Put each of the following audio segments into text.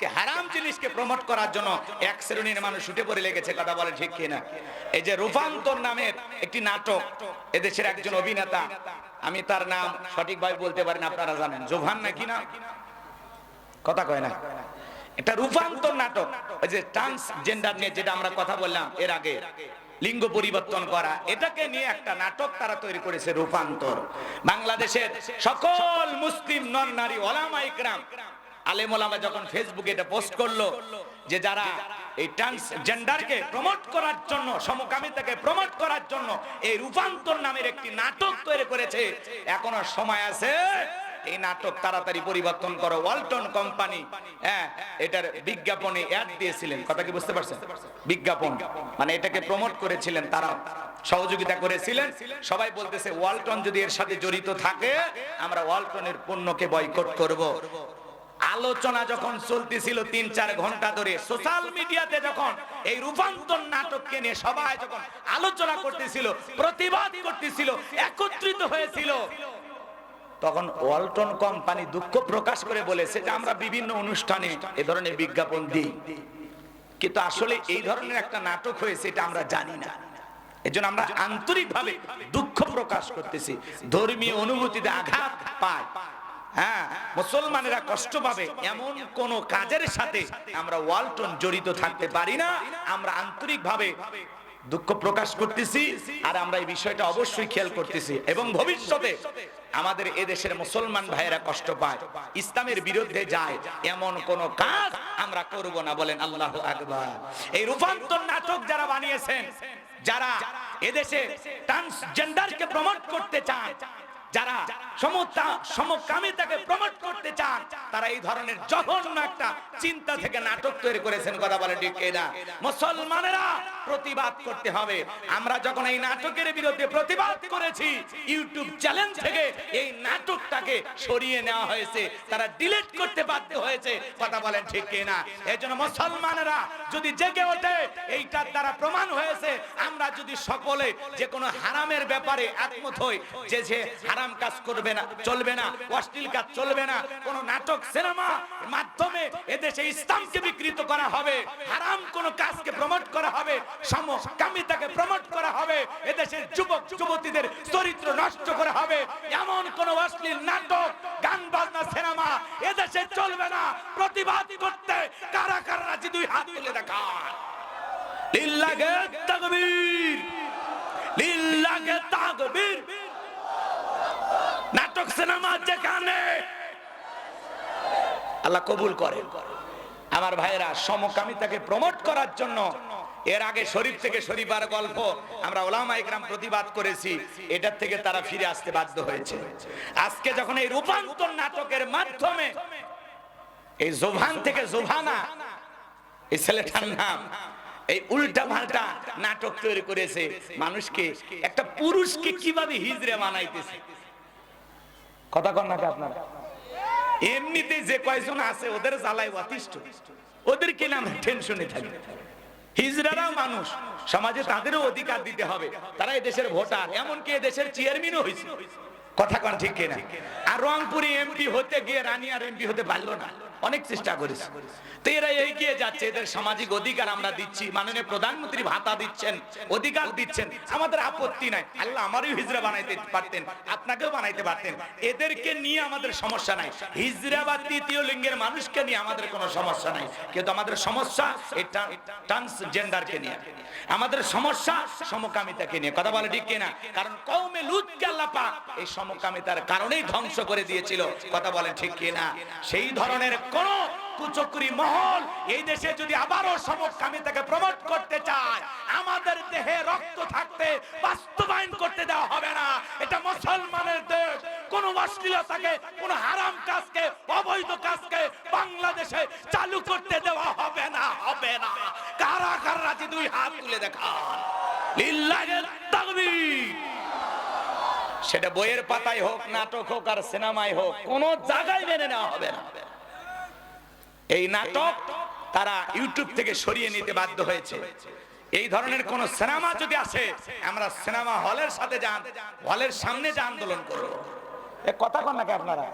আজকে হারাম জিনিসকে প্রমোট করার জন্য এক শ্রেণির মানুষ উঠে পড়ে লেগেছে, কথা বলে ঠিক কিনা? এই যে রূপান্তর নামের একটি নাটক, এদেশের একজন অভিনেতা, আমি তার নাম সঠিকভাবে বলতে পারি না, আপনারা জানেন। জোভান নাকি না কথা কয় না। এটা রূপান্তর নাটক, ওই যে ট্রান্সজেন্ডার নিয়ে যেটা আমরা কথা বললাম এর আগে, লিঙ্গ পরিবর্তন করা, এটাকে নিয়ে একটা নাটক তারা তৈরি করেছে, রূপান্তর। বাংলাদেশের সকল মুসলিম নর নারী ওলামা ইকরাম আলেম ওলামা যখন ফেসবুকে এটা পোস্ট করল যে যারা এই ট্রান্সজেন্ডারকে প্রমোট করার জন্য সমকামিতাকে প্রমোট করার জন্য এই রূপান্তর নামের একটি নাটক তৈরি করেছে, এখনও সময় আছে। এই নাটক তাড়াতাড়ি পরিবর্তন করো। ওয়ালটন কোম্পানি হ্যাঁ এটার বিজ্ঞাপনে অ্যাড দিয়েছিলেন। কথা কি বুঝতে পারছেন? বিজ্ঞাপন। মানে এটাকে প্রমোট করেছিলেন তারা। সহযোগিতা করেছিলেন। সবাই বলতেছে, ওয়ালটন যদি এর সাথে জড়িত থাকে, আমরা ওয়ালটনের পণ্যকে বয়কট করব। আলোচনা যখন চলতেছিল তিন চার ঘণ্টা ধরে সোশ্যাল মিডিয়াতে যখন এই রূপান্তর নাটককে নিয়ে সবাই যখন আলোচনা করতেছিল, প্রতিবাদ করতেছিল, একত্রিত হয়েছিল, তখন ওয়ালটন কোম্পানি দুঃখ প্রকাশ করে বলেছে যে আমরা বিভিন্ন অনুষ্ঠানে এ ধরনের বিজ্ঞাপন দিই। কিন্তু আসলে এই ধরনের একটা নাটক হয়েছে, এটা আমরা জানি না। এজন্য আমরা আন্তরিকভাবে দুঃখ প্রকাশ করতেছি। ধর্মীয় অনুভূতিতে আঘাত পায়। হ্যাঁ মুসলমানেরা কষ্ট পাবে। এমন কোন কাজের সাথে আমরা ওয়ালটন জড়িত থাকতে পারি না। আমরা আন্তরিকভাবে দুঃখ প্রকাশ করতেছি আর আমরা এই বিষয়টা অবশ্যই খেয়াল করতেছি। এবং ভবিষ্যতে আমাদের এদেশের মুসলমান ভাইয়েরা কষ্ট পায়, ইসলামের বিরুদ্ধে যায়, এমন কোন কাজ আমরা করব না বলেন আল্লাহ আকবার। এই রূপান্তর নাটক যারা বানিয়েছেন, যারা এদেশে ট্রান্সজেন্ডারকে প্রমোট করতে চান যারা সমতা সমকামিতাকে প্রমোট করতে চান, তারা এই ধরনের জঘন্য একটা চিন্তা থেকে নাটক তৈরি করেছেন, কথা বলে ঠিক না? মুসলমানেরা প্রতিবাদ করতে হবে। আমরা যখন এই নাটকের বিরুদ্ধে প্রতিবাদ করেছি ইউটিউব চ্যানেল থেকে এই নাটকটাকে সরিয়ে নেওয়া হয়েছে। তারা ডিলিট করতে বাধ্য হয়েছে, কথা বলেন ঠিক না? এই জন্য মুসলমানেরা যদি জেগে ওঠে, এইটার দ্বারা প্রমাণ হয়েছে, আমরা যদি সকলে যে কোনো হারামের ব্যাপারে একমত হই, যে যে হারাম কাজ করবে না, চলবে না, অশ্লীল কাজ চলবে না। কোন নাটক, সিনেমা মাধ্যমে এদেশে ইসলামকে বিকৃত করা হবে, হারাম কোন কাজকে প্রমোট করা হবে সমকামিতাকে প্রমোট করা হবে, এদেশের যুবক, যুবতীদের চরিত্র নষ্ট করা হবে। এমন কোন অশ্লীল নাটক, গান, বাজনা, সিনেমা এদেশে চলবে না। প্রতিবাদ করতে কারা কারা রাজি? দুই হাত তুলে দেখান। লিল্লাহে তাকবীর লিল্লাহে তাকবীর। নাটক সিনেমা যেখানে আল্লাহ কবুল করেন। আমার ভাইয়েরা, সমকামিতাকে প্রমোট করার জন্য এর আগে শরীফ থেকে শরীফার গল্প আমরা ওলামা ইকরাম প্রতিবাদ করেছি, এটার থেকে তারা ফিরে আসতে বাধ্য হয়েছে। আজকে যখন এই রূপান্তর নাটকের মাধ্যমে এই জোভান থেকে জোভানা, এই ছেলেটার নাম, এই উল্টা পাল্টা নাটক তৈরি করেছে, মানুষকে, একটা পুরুষকে কীভাবে হিজড়ে বানাইতেছে? কথা কন নাকি আপনারা? এমনিতে যে কয়জন আছে, ওদের জ্বালায় অতিষ্ঠ। ওদের কি আমরা টেনশনে থাকি? হিজরারাও মানুষ, সমাজে তাদেরও অধিকার দিতে হবে। তারা দেশের ভোটার, এমনকি দেশের চেয়ারম্যানও হয়েছে। কথা কন ঠিক কিনা? আর রংপুরে এমপি হতে গিয়ে রানিয়ার এমপি হতে পারল না। অনেক চেষ্টা করেছে। তো এরা এগিয়ে যাচ্ছে, এদের সামাজিক অধিকার আমরা দিচ্ছি, মাননীয় প্রধানমন্ত্রী ভাতা দিচ্ছেন, অধিকার দিচ্ছেন, আমাদের আপত্তি নাই। আল্লাহ আমারও হিজরা বানাইতে পারতেন, আপনাকেও বানাইতে পারতেন। এদেরকে নিয়ে আমাদের সমস্যা নাই। হিজরা বা তৃতীয় লিঙ্গের মানুষকে নিয়ে আমাদের কোনো সমস্যা নাই। কিন্তু আমাদের সমস্যা এটা ট্রান্সজেন্ডারকে নিয়ে। আমাদের সমস্যা সমকামিতাকে নিয়ে। কথা বলে ঠিক কিনা? কারণ কৌমে লুৎকে আল্লাহ পাক এই সমকামিতার কারণেই ধ্বংস করে দিয়েছিল। কথা বলে ঠিক কিনা? সেই ধরনের কোন কুচক্রি মহল, এই দেশে যদি আবারও সমকামিতাকে প্রমোট করতে চায়, আমাদের দেহে রক্ত থাকতে বাস্তবায়ন করতে দেওয়া হবে না। এটা মুসলমানের দেশ, কোন অশ্লীলতাকে, কোন হারাম কাজকে, অবৈধ কাজকে বাংলাদেশে চালু করতে দেওয়া হবে না হবে না। কারা কারা রাজি দুই হাত তুলে দেখান। সেটা বইয়ের পাতায় হোক, নাটক হোক আর সিনেমায় হোক, কোন জায়গায় মেনে নেওয়া হবে না। এই নাটক তারা ইউটিউব থেকে সরিয়ে নিতে বাধ্য হয়েছে। এই ধরনের কোন সিনেমা যদি আসে, আমরা সিনেমা হলের সাথে যান, হলের সামনে যে আন্দোলন করব। এ কথা কন নাকি আপনারা?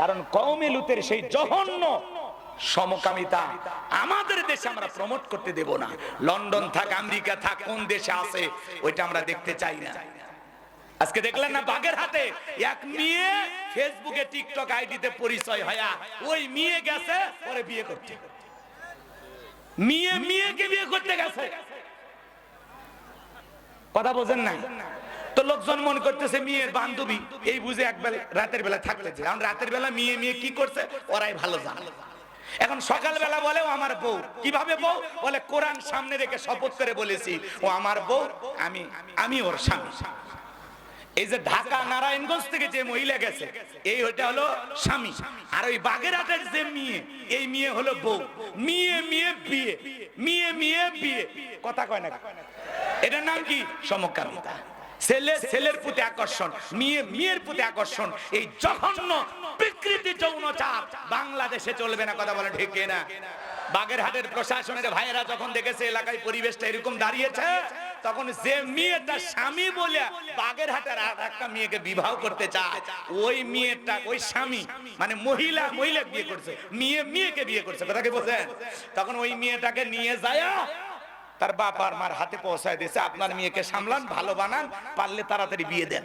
কারণ কওমে লুতের সেই জঘন্য সমকামিতা আমাদের দেশে আমরা প্রমোট করতে দেব না। লন্ডন থাক, আমেরিকা থাক, কোন দেশে আছে, ওইটা আমরা দেখতে চাই না। আজকে দেখলেন না বাগের হাতে? এক মেয়ে ফেসবুকে, টিকটক আইডিতে পরিচয় হয়া ওই মেয়ে গেছে, পরে বিয়ে করতে মেয়ে মেয়েকে বিয়ে করতে গেছে। কথা বোঝেন নাই? তো লোকজন মন করতেছে মেয়ের বান্ধবী, এই বুঝে একবেলা রাতের বেলা থাকতেছে কারণ রাতের বেলা মেয়ে মেয়ে কি করছে? ওরাই ভালো জানে। এখন সকালবেলা বলে, ও আমার বউ। কীভাবে বউ? বলে, কোরআন সামনে রেখে শপথ করে বলেছি, ও আমার বউ, আমি আমি ওর স্বামী। এই যে ঢাকা নারায়ণগঞ্জ থেকে যে মহিলা গেছে, এই ওইটা হলো স্বামী। আর ওই বাগেরহাটের যে মেয়ে, এই মেয়ে হলো বউ। মেয়ে মেয়ে, বিয়ে। মেয়ে মেয়ে, বিয়ে। কথা কয় না এটার নাম কি? সমকামিতা। ছেলে, ছেলের প্রতি আকর্ষণ, মেয়ে, মেয়ের প্রতি আকর্ষণ। এই জঘন্য বিকৃতি যৌনচার বাংলাদেশে চলবে না, কথা বলে ঠিক না বাগেরহাটের প্রশাসনের ভাইয়েরা যখন দেখেছে, এলাকায় পরিবেশটা এরকম দাঁড়িয়েছে তখন যে মেয়ে তার স্বামী বলে বাগেরহাটের আর একটা মেয়েকে বিবাহ করতে চায়, ওই মেয়েটা, ওই স্বামী মানে মহিলা মহিলা বিয়ে করছে, মেয়ে মেয়েকে বিয়ে করছে, কথা কি বলছেন? তখন ওই মেয়েটাকে নিয়ে যায়, তার বাপ আর মার হাতে পৌঁছায় দিয়েছে, আপনার মেয়েকে সামলান, ভালো বানান, পারলে তাড়াতাড়ি বিয়ে দেন।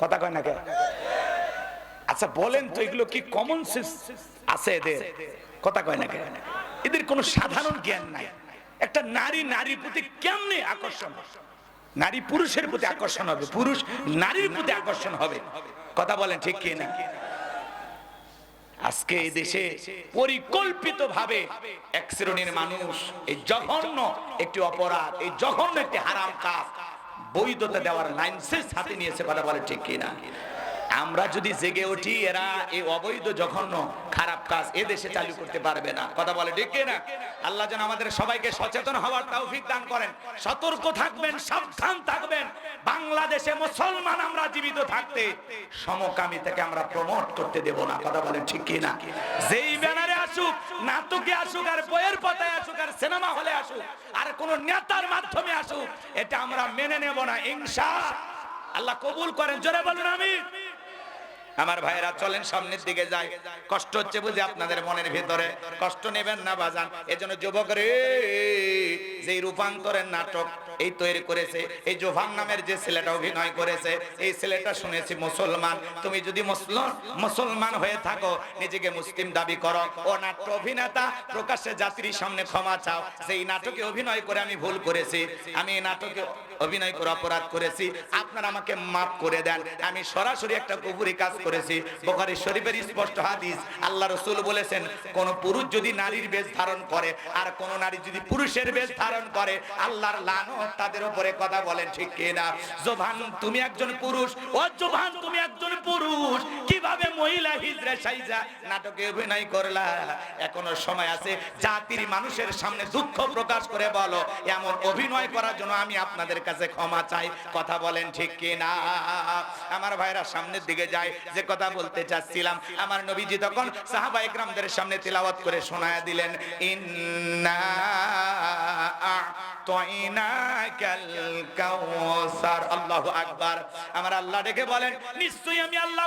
কথা কয় না কে আচ্ছা বলেন তো এগুলো কি কমন সেন্স আছে এদের? কথা কয় না কে এদের কোনো সাধারণ জ্ঞান নাই। একটা নারী, নারীর প্রতি কেমনে আকর্ষণ? নারী পুরুষের প্রতি আকর্ষণ হবে। পুরুষ নারীর প্রতি আকর্ষণ হবে। কথা বলেন ঠিক কি না আজকে এই দেশে পরিকল্পিত ভাবে এক শ্রেণির মানুষ, এই জঘন্য একটি অপরাধ, এই জঘন্য একটি হারাম কাজ বৈধতা দেওয়ার লাইসেন্স হাতে নিয়েছে, কথা বলে ঠিক কিনা? আমরা যদি জেগে উঠি, এরা এই অবৈধ, জঘন্য, খারাপ কাজ এ দেশে চালু করতে পারবে না। কথা বলে ঠিক কিনা? আল্লাহ যেন আমাদের সবাইকে সচেতন হওয়ার তৌফিক দান করেন। সতর্ক থাকবেন, সাবধান থাকবেন। বাংলাদেশে মুসলমান আমরা জীবিত থাকতে সমকামিতাকে আমরা প্রমোট করতে দেব না। কথা বলেন ঠিক কি না যেই ব্যানারে আসুক, নাটকে আসুক, আর বইয়ের পাতায় আসুক, আর সিনেমা হলে আসুক, আর কোন নেতার মাধ্যমে আসুক, এটা আমরা মেনে নেব না। ইনশা আল্লাহ কবুল করেন। জোরে বলুন আমি আমার ভাইয়েরা চলেন সামনের দিকে যাই। কষ্ট হচ্ছে বুঝে আপনাদের মনের ভিতরে। কষ্ট নেবেন না বাজান। এজন্য যুবক রে যে রূপান্তরের নাটক এই তৈরি করেছে, এই জোভান নামের যে ছেলেটা অভিনয় করেছে, এই ছেলেটা শুনেছি মুসলমান। তুমি যদি মুসলমান হয়ে থাকো, নিজেকে মুসলিম দাবি করো। ও নাট্য অভিনেতা, প্রকাশ্যে জাতির সামনে ক্ষমা চাও। সেই নাটকে অভিনয় করে আমি ভুল করেছি। আমি এই নাটকে অভিনয় করে অপরাধ করেছি। আপনারা আমাকে মাফ করে দেন। আমি সরাসরি একটা কুপুরি কাজ করেছি। বোখারি শরীফের স্পষ্ট হাদিস। আল্লাহ রসুল বলেছেন, কোন পুরুষ যদি নারীর বেশ ধারণ করে আর কোন নারী যদি পুরুষের বেশ ধারণ করে, আল্লাহর লানত তাদের উপরে কথা বলেন, ঠিক কিনা জোভান, তুমি একজন পুরুষ। ও জোভান, তুমি একজন পুরুষ। কীভাবে মহিলা হিজরা সাইজা নাটকে অভিনয় করলা? এখনও সময় আছে। জাতির মানুষের সামনে দুঃখ প্রকাশ করে বলো, এমন অভিনয় করার জন্য আমি আপনাদের কাছে ক্ষমা চাই। কথা বলেন ঠিক কি কিনা? আমার ভাইরা সামনের দিকে যায়, যে কথা বলতে চাচ্ছিলাম, আমার নবীজি তখন সাহাবা একরামদের সামনে তিলাওয়াত করে শোনায়া দিলেন, ইন্না আল্লাহু বলেন, নিশ্চয়ই আমি আল্লাহ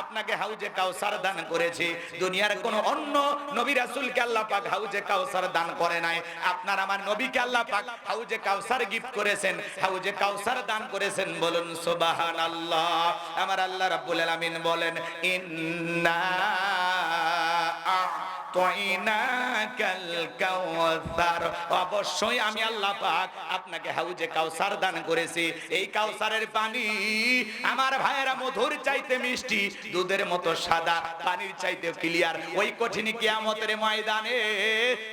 আপনাকে হাউজে কাউসার দান করেছি। দুনিয়ার কোন অন্য নবী রাসূলকে আল্লাহ হাউজে কাউসার দান করে নাই। আপনার আমার নবীকে আল্লাহ হাউজে কাউসার গিফট করেছেন। হাউজে কাউসার দান করেছেন বলুন, সুবহানাল্লাহ। আমার আল্লাহ রাব্বুল বলেন, ইন্না অবশ্যই আমি আল্লাহ পাক আপনাকে হাউজে কাউসার দান করেছি। এই কাউসারের পানি আমার ভাইয়েরা মধুর চাইতে মিষ্টি, দুধের মতো সাদা, পানির চাইতে ক্লিয়ার ওই কঠিন কিয়ামতের ময়দানে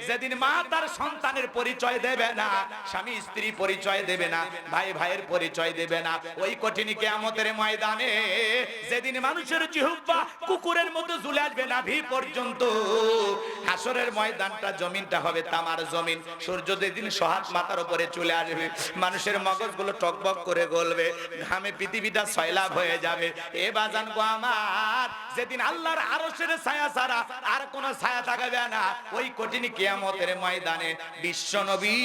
যেদিন মা তার সন্তানের পরিচয় দেবে না, স্বামী স্ত্রী পরিচয় দেবে না, ভাই ভাইয়ের পরিচয় দেবে না, ওই কঠিন কিয়ামতের ময়দানে যেদিন মানুষের জিহুব্বা কুকুরের মতো ঝুলে আসবে না, ভি পর্যন্ত। হাসরের ময়দানটা জমিনটা হবে তামার জমিন। সূর্য যেদিন সহাত মাথার উপরে চলে আসবে। মানুষের মগজগুলো টকবক করে গলবে। ঘামে পৃথিবীটা সয়লাভ হয়ে যাবে। এ বাজান গো আমার, যেদিন আল্লাহর আরশের ছায়া ছাড়া আর কোন ছায়া থাকবে না, ওই কঠিন কিয়ামতের ময়দানে বিশ্ব নবী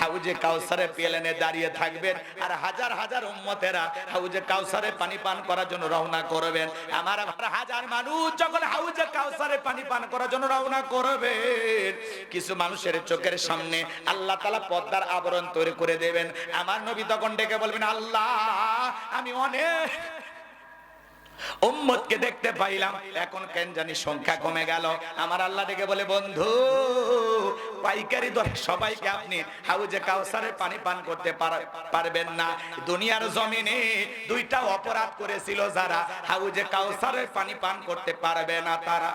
হাউজে কাউসারে পেলেনে দাঁড়িয়ে থাকবেন আর হাজার হাজার উম্মতেরা হাউজে কাউসারে পানি পান করার জন্য রওনা করবেন। আমার হাজার মানুষ যখন হাউজে কাউসারে পানি পান করার জন্য রওনা করবেন। কিছু মানুষের চোখের সামনে আল্লাহ তালা পদ্মার আবরণ তৈরি করে দেবেন। আমার নবী তখন ডেকে বলবেন, আল্লাহ, আমি অনেক দেখতে পাইলাম, এখন কেন জানি সংখ্যা কমে গেল। আমার আল্লাহ ডেকে বলে, বন্ধু, পাইকারি দরে সবাইকে আপনি হাউজে কাউসারে পানি পান করতে পার- পারবেন না। দুনিয়ার জমিনে দুইটা অপরাধ করেছিল যারা হাউজে কাউসারে পানি পান করতে পারবে না তারা।